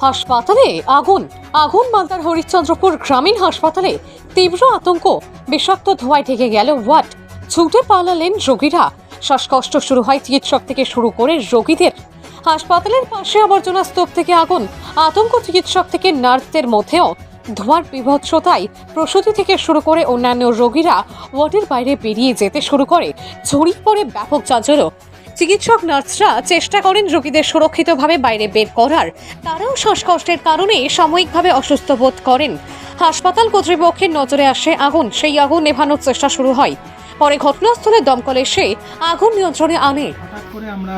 হাসপাতালে আগুন। আগুন মালদার হরিশ্চন্দ্রপুর গ্রামীণ হাসপাতালে তীব্র আতঙ্ক। বিষাক্ত ধোঁয়ায় ঢেকে গেল ওয়ার্ড। ছুটে পালালেন রোগীরা। শ্বাসকষ্ট শুরু হয় চিকিৎসক থেকে শুরু করে রোগীদের। হাসপাতালের পাশে আবর্জনা স্তূপ থেকে আগুন। আতঙ্ক চিকিৎসক থেকে নার্সদের মধ্যেও ধোঁয়ার বিভৎসতায় প্রসূতি থেকে শুরু করে অন্যান্য রোগীরা ওয়ার্ডের বাইরে বেরিয়ে যেতে শুরু করে। ছড়িয়ে পড়ে ব্যাপক চাঞ্চল্য। চিকিৎসক নার্সরা চেষ্টা করেন রোগীদের সুরক্ষিতভাবে বাইরে বের করার। তারাও শ্বাসকষ্টের কারণে সাময়িকভাবে অসুস্থ বোধ করেন। হাসপাতাল কর্তৃপক্ষের নজরে আসে আগুন। সেই আগুন নেভানোর চেষ্টা শুরু হয়। পরে ঘটনাস্থলে দমকল এসে আগুন নিয়ন্ত্রণে আনে। করে আমরা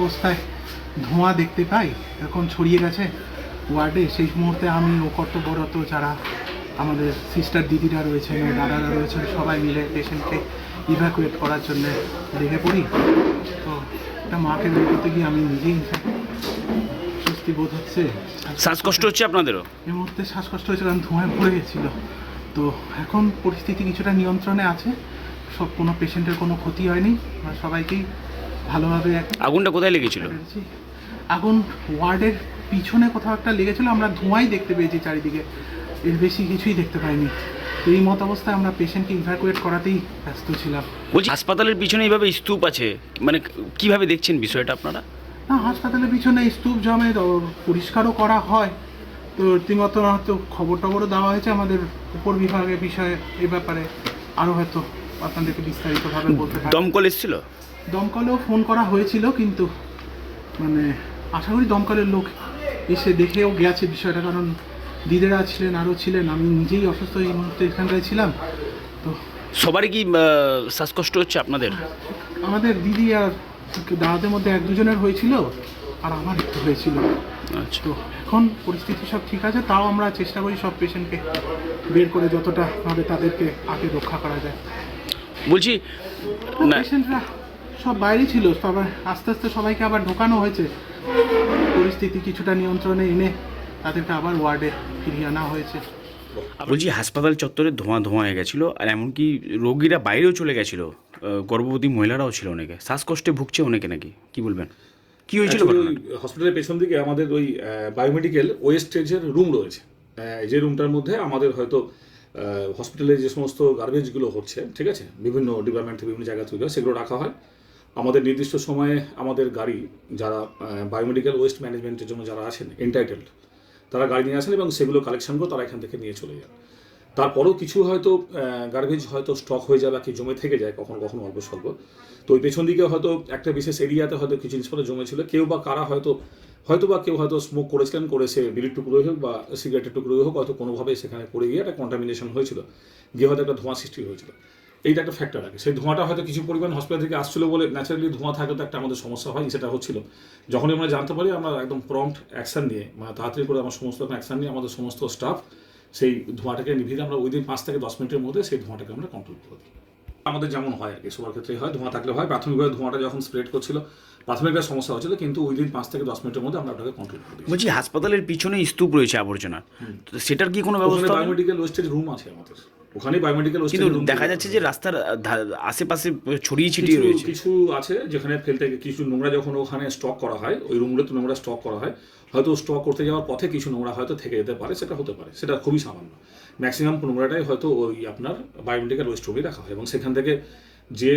অবস্থায় ধোঁয়া দেখতে পাই। এখন ছড়িয়ে গেছে ওয়ার্ডে। সেই মুহূর্তে আমি ও কর্তব্যরত যারা আমাদের সিস্টার দিদিরা রয়েছেন দাদারা রয়েছেন, সবাই মিলে পেশেন্টকে ইভ্যাকুয়েট করার জন্য লেগে পড়ি। একটা মাকে বের করতে গিয়ে আমি নিজেই স্বস্তি বোধ হচ্ছে। শ্বাসকষ্ট হচ্ছে আপনাদেরও? এই মুহূর্তে শ্বাসকষ্ট হয়েছিল কারণ ধোঁয়ায় ভরে গেছিল। তো এখন পরিস্থিতি কিছুটা নিয়ন্ত্রণে আছে। সব কোনো পেশেন্টের কোনো ক্ষতি হয়নি। আমরা সবাইকেই ভালোভাবে আগুনটা কোথায় লেগেছিল। আগুন ওয়ার্ডের পিছনে কোথাও একটা লেগেছিল। আমরা ধোঁয়াই দেখতে পেয়েছি চারিদিকে। এর বেশি কিছুই দেখতে পাইনি। তো এই মত অবস্থায় আমরা পেশেন্টকে ইভ্যাকুয়েট করাতেই ব্যস্ত ছিলাম। বলছি হাসপাতালের পিছনে এইভাবে স্তূপ আছে মানে কীভাবে দেখছেন বিষয়টা আপনারা? না হাসপাতালের পিছনে স্তূপ জমে পরিষ্কারও করা হয়। তো রীতিমতো হয়তো খবর টবরও দেওয়া হয়েছে আমাদের উপর বিভাগের বিষয়ে এই ব্যাপারে। আরও হয়তো আপনাদেরকে বিস্তারিতভাবে বলতে পারি। দমকল এসেছিল? দমকলেও ফোন করা হয়েছিল কিন্তু মানে আশা করি দমকলের লোক এসে দেখেও গেছে বিষয়টা কারণ দিদিরা ছিলেন আরও ছিলেন আমি নিজেই অসুস্থ এই মুহূর্তে এখানটায় ছিলাম। তো সবারই কি শ্বাসকষ্ট হচ্ছে আপনাদের? আমাদের দিদি আর দাদাদের মধ্যে এক দুজনের হয়েছিল আর আমার একটু হয়েছিল। আচ্ছা। তো এখন পরিস্থিতি সব ঠিক আছে তাও আমরা চেষ্টা করি সব পেশেন্টকে বের করে যতটা ভাবে তাদেরকে আগে রক্ষা করা যায়। বলছি পেশেন্টরা সব বাইরে ছিল সবাই আস্তে আস্তে সবাইকে আবার ঢোকানো হয়েছে। পরিস্থিতি কিছুটা নিয়ন্ত্রণে এনে তাদেরকে আবার ওয়ার্ডে ফিরিয়ে আনা হয়েছে। বলছি হাসপাতাল চত্বরে ধোঁয়া ধোঁয়া হয়ে গেছিল আর এমনকি রোগীরা বাইরেও চলে গেছিল গর্ভবতী মহিলারাও ছিল অনেকে। শ্বাসকষ্টে ভুগছে অনেকে নাকি? কি বলবেন? কি হয়েছিল হসপিটালের পেছন দিকে আমাদের ওই বায়োমেডিক্যাল ওয়েস্টেজের রুম রয়েছে যে রুমটার মধ্যে আমাদের হয়তো হসপিটালে যে সমস্ত গার্বেজগুলো হচ্ছে ঠিক আছে? বিভিন্ন ডিপার্টমেন্ট থেকে বিভিন্ন জায়গা থেকে সেগুলো রাখা হয়। আমাদের নির্দিষ্ট সময়ে আমাদের গাড়ি যারা বায়োমেডিক্যাল ওয়েস্ট ম্যানেজমেন্টের জন্য যারা আছেন এন্টাইটেলড তারা গাড়ি নিয়ে আসেন এবং সেগুলো কালেকশন করে তারা এখান থেকে নিয়ে চলে যান। তারপরেও কিছু হয়তো গার্বেজ হয়তো স্টক হয়ে যায় বা কি জমে থেকে যায়, কখনো কখনো অল্প স্বল্প। তো ওই পেছন দিকে হয়তো একটা বিশেষ এরিয়াতে হয়তো কিছু জিনিসপত্র জমেছিল। কেউ বা কারা হয়তো হয়তো বা কেউ হয়তো স্মোক করেছিলেন, করে সে বিড়ির টুকরোই হোক বা সিগারেটের টুকরোই হোক, হয়তো কোনোভাবে সেখানে পড়ে গিয়ে একটা কন্টামিনেশন হয়েছিল। গিয়ে হয়তো একটা ধোঁয়া সৃষ্টি হয়েছিল। এইটা একটা ফ্যাক্টর আগে। সেই ধোঁয়াটা হয়তো কিছু পরিমাণ হসপিটাল থেকে আসছিল বলে ন্যাচারালি ধোঁয়া থাকলে তো একটা আমাদের সমস্যা হয়, সেটা হচ্ছিল। যখনই আমরা জানতে পারি, আমরা একদম প্রম্পট অ্যাকশান নিয়ে মানে তাড়াতাড়ি করে আমার সমস্ত অ্যাকশান নিয়ে আমাদের সমস্ত স্টাফ সেই ধোঁয়াটাকে নিভিয়ে আমরা ওই দিন পাঁচ থেকে দশ মিনিটের মধ্যে সেই ধোঁয়াটাকে আমরা কন্ট্রোল করে দিই। আমাদের যেমন হয় আর কি সবার ক্ষেত্রেই হয় ধোঁয়া থাকলে হয়। প্রাথমিকভাবে ধোঁয়াটা যখন স্প্রেড করছিল প্রাথমিকভাবে সমস্যা হচ্ছিল কিন্তু উইদিন পাঁচ থেকে দশ মিনিটের মধ্যে আমরা ওটাকে কন্ট্রোল করে বলছি হাসপাতালের পিছনে স্তূপ রয়েছে আবর্জনা। তো সেটার কি কোনো ব্যবস্থা হবে? বায়োমেডিক্যাল ওয়েস্টেজ রুম আছে আমাদের। ওখানে বায়োমেডিক্যাল কিন্তু রুম দেখা যাচ্ছে যে রাস্তার আশেপাশে ছড়িয়ে ছিটিয়ে রয়েছে। কিছু আছে যেখানে ফেলতে কিছু নোংরা যখন ওখানে স্টক করা হয় ওই রুমগুলোতে নোংরা স্টক করা হয় হয়তো স্টক করতে যাওয়ার পথে কিছু নোংরা হয়তো থেকে যেতে পারে সেটা হতে পারে সেটা খুবই সামান্য। ম্যাক্সিমাম নোংরাটাই হয়তো ওই আপনার বায়োমেডিক্যাল ওয়েস্ট রুমে রাখা হয় এবং সেখান থেকে যে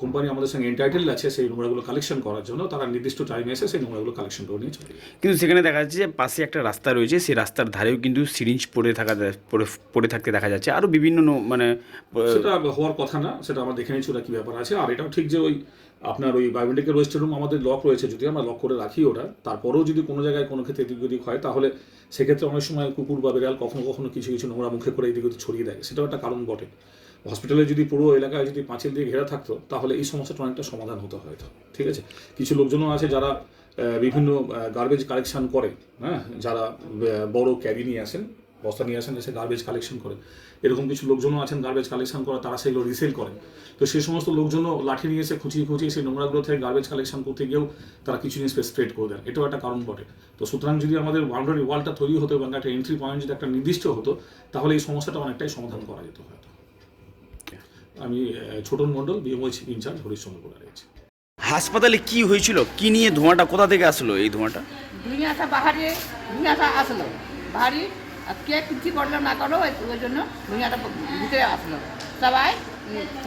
কোম্পানি আমাদের সঙ্গে এন্টাইটেল আছে সেই নোংরাগুলো কালেকশন করার জন্য তারা নির্দিষ্ট টাইমে এসে সেই নোংরাগুলো কালেকশন করে নিয়ে চলে কিন্তু সেখানে দেখা যাচ্ছে যে পাশে একটা রাস্তা রয়েছে সেই রাস্তার ধারেও কিন্তু সিরিঞ্জ পড়ে থাকা পড়ে পড়ে থাকতে দেখা যাচ্ছে। আরও বিভিন্ন মানে সেটা হওয়ার কথা না সেটা আমরা দেখে নিচ্ছি ওরা কি ব্যাপার আছে। আর এটাও ঠিক যে ওই আপনার ওই বায়োমেডিক্যাল ওয়েস্ট রুম আমাদের লক রয়েছে, যদি আমরা লক করে রাখি ওটা, তারপরেও যদি কোনো জায়গায় কোনো ক্ষেত্রে এদিক ওদিক হয়, তাহলে সেক্ষেত্রে অনেক সময় কুকুর বা বিড়াল কখনো কখনো কিছু কিছু নোংরা মুখে করে এদিক ওদিক ছড়িয়ে দেয়। সেটাও একটা কারণ বটে। হসপিটালে যদি পুরো এলাকায় যদি পাঁচিল দিয়ে ঘেরা থাকতো, তাহলে এই সমস্যাটা অনেকটা সমাধান হতো হয়তো। ঠিক আছে? কিছু লোকজনও আছে যারা বিভিন্ন গার্বেজ কালেকশন করে হ্যাঁ? যারা বড় ক্যারি আসেন বস্তা নিয়ে আসেন এসে গার্বেজ কালেকশন করে এরকম কিছু লোকজনও আছেন গার্বেজ কালেকশন করে তারা সেগুলো রিসেল করেন। তো সেই সমস্ত লোকজনও লাঠি নিয়ে এসে খুঁচিয়ে খুঁচিয়ে সেই নোংরাগুলো থেকে গার্বেজ কালেকশন করতে গিয়েও তারা কিছু জিনিস স্প্রেড করে দেন। এটাও একটা কারণ বটে। তো সুতরাং যদি আমাদের বাউন্ডারি ওয়ালটা তৈরি হতো এবং একটা এন্ট্রি পয়েন্ট যদি একটা নির্দিষ্ট হতো তাহলে এই সমস্যাটা অনেকটাই সমাধান করা যেত হয়তো। আমি ছোটন মণ্ডল বিএমওই ইনচার্জ হরিশ্চন্দ্রপুর রয়েছে হাসপাতালে কি হয়েছিল? কি নিয়ে ধোঁয়াটা কোথা থেকে আসলো এই ধোঁয়াটা? দুনিয়াটা বাহারে দুনিয়াটা আসলো। বাহারি আজকে কিছু করলাম না করো ওই জন্য দুনিয়াটা ভিতরে আসলো। সবাই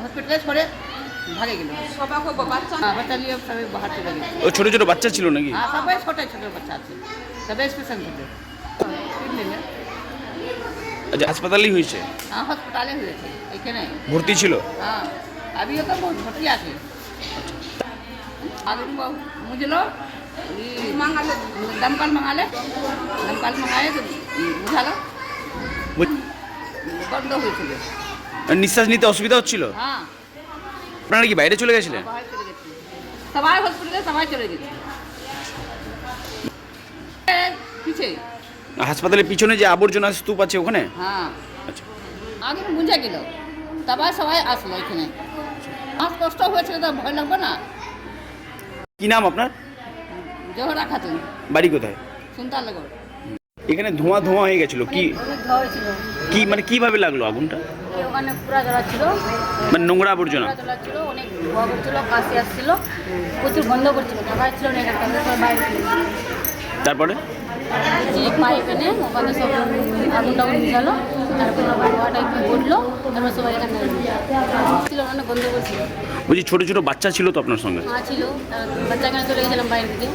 হসপিটালে করে ভাগে গেল। হ্যাঁ, বাচ্চা? নিয়ে সবাই বাহার চলে গেল। ছোট ছোট বাচ্চা ছিল নাকি? হ্যাঁ, সবাই ছোট ছোট বাচ্চা আছে। সবাই স্পেশাল ছিল। আচ্ছা হাসপাতালেই হয়েছে? হ্যাঁ হাসপাতালে হয়েছে এখানে। ভর্তি ছিল? হ্যাঁ আমিও তো ভর্তি আছে। আগে বুঝলো? দমকাল মাঙালে দমকাল মাঙালে বুঝালো? বন্ধ হয়েছিল। নিঃশ্বাস নিতে অসুবিধা হচ্ছিল? হ্যাঁ। আপনারা কি বাইরে চলে গেছিলেন? সবাই হসপিটালে সবাই চলে গেছে। পিছে। হাসপাতালের পিছনে যে আবর্জনা স্তূপ আছে ওখানে? হ্যাঁ। আচ্ছা। আগে বুঝা গেল। তারপর সবাই আসলো এখানে। আমার কষ্ট হয়েছিল তো ভয় লাগবে না। কি নাম আপনার? জহরা খাতুন। বাড়ি কোথায়? সুন্দর লাগবে এখানে ধোঁয়া ধোঁয়া হয়ে গেছিল? কি অনেক ধোয়া কি মানে কীভাবে লাগল আগুনটা? ওখানে পুরা মানে নোংরা আবর্জনা? অনেক ধোঁয়া করছিল কাশি আসছিল। প্রচুর বন্ধ করছিল টাকা ছিল না একটা বাইরে তারপরে? যে পাইপ এনে ওখানে সব আগুন টাগুন মিশালো তারপর একটু উঠল তারপর সবাই এখানে ছিল অনেক বলছি ছোট ছোট বাচ্চা ছিল তো আপনার সঙ্গে? ছিল তার বাচ্চাখানে চলে গেছিলাম বাইরে থেকে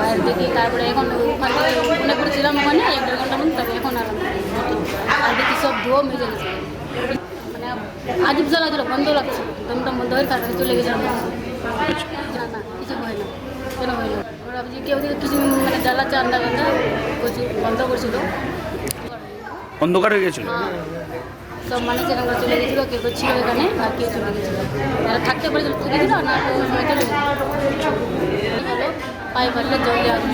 বাইরে থেকে তারপরে এখন ওখান মনে করেছিলাম ওখানে এক দেড় ঘণ্টা মতো তবে এখন আর আর দেখি সব ধোয়া মেজে গেছে। মানে আজব জ্বালা ছিল বন্ধ লাগছে দমদম বন্ধ হয়ে তারপরে চলে গেছিলাম। না না কিছু হয় না কেন হয় না ওরা কেউ কিছু মানে জ্বালাচ্ছে আন্দা গান্দা বন্ধ করছিল অন্ধকার হয়ে গেছিল? হ্যাঁ। সব মানুষ এখানকার চলে গেছিল কেউ কেউ ছিল এখানে আর কেউ চলে গেছিল। যারা থাকতে পারেছিল থেকে গেছিল না কেউ চলে গেছিল। হলো পারলে জলে আগুন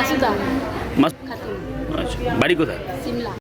আচ্ছা। আচ্ছা। বাড়ি কোথায়? সিমলা।